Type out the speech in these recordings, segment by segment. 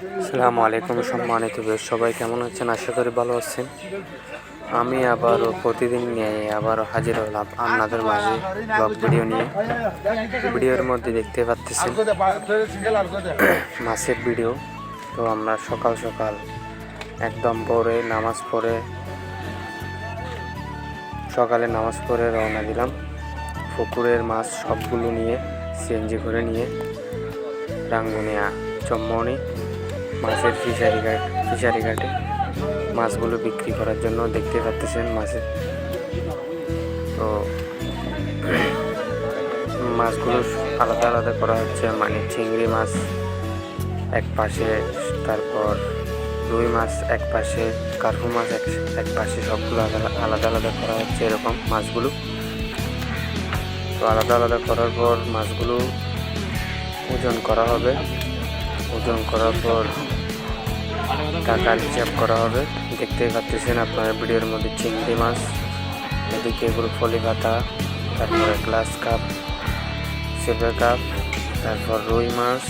আসসালামু আলাইকুম সম্মানিত সবাই কেমন আছেন? আশা করি ভালো আছেন। আমি আবারও প্রতিদিন নিয়ে আবারও হাজির হলাম আপনাদের মাঝে ব্লগ ভিডিও নিয়ে। ভিডিওর মধ্যে দেখতে পাচ্ছেন মাছের ভিডিও তো আমরা সকাল সকাল একদম ভোরে নামাজ পড়ে, সকালে নামাজ পড়ে রওনা দিলাম। পুকুরের মাছ সবগুলো নিয়ে, সিএনজি করে নিয়ে, রাঙ্গুনিয়া, চম্মনি মাছের ফিশারি ঘাট, ফিশারি ঘাটে মাছগুলো বিক্রি করার জন্য দেখতে পাচ্ছেন মাছের তো মাছগুলো আলাদা আলাদা করা হচ্ছে মানে চিংড়ি মাছ এক পাশে, তারপর রুই মাছ এক পাশে, কার্পু মাছ এক এক পাশে সবগুলো আলাদা আলাদা করা হচ্ছে এরকম মাছগুলো। তো আলাদা আলাদা করার পর মাছগুলো ওজন করা হবে। ওজন করার পর টাকার হিসাব করা হবে। দেখতে পাচ্ছেন আপনার ভিডিওর মধ্যে চিংড়ি মাছ, এদিকে ফলি পাতা তারপরে গ্লাস কাপ সিলভার কাপ তারপর রুই মাছ,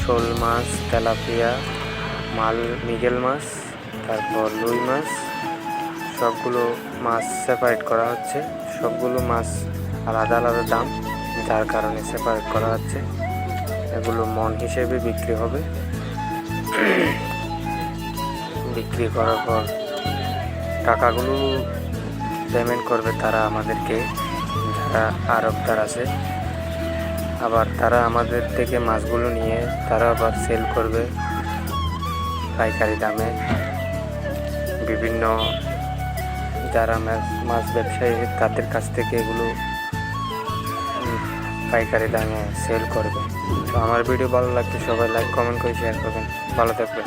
শোল মাছ, তেলাপিয়া, মাল, মিগেল মাছ, তারপর রুই মাছ। সবগুলো মাছ সেপারেট করা হচ্ছে। সবগুলো মাছ আলাদা আলাদা দাম, যার কারণে সেপারেট করা হচ্ছে। এগুলো মন হিসেবে বিক্রি হবে। বিক্রি করার পর টাকাগুলো পেমেন্ট করবে তারা আমাদেরকে, যারা আরবদার আছে। আবার তারা আমাদের থেকে মাছগুলো নিয়ে তারা আবার সেল করবে পাইকারি দামে। বিভিন্ন যারা মাছ মাছ ব্যবসায়ী, তাদের কাছ থেকে এগুলো পাইকারি দামে সেল করবে। তো আমার ভিডিও ভালো লাগলে সবাই লাইক কমেন্ট করে শেয়ার করবেন। ভালো থাকবেন।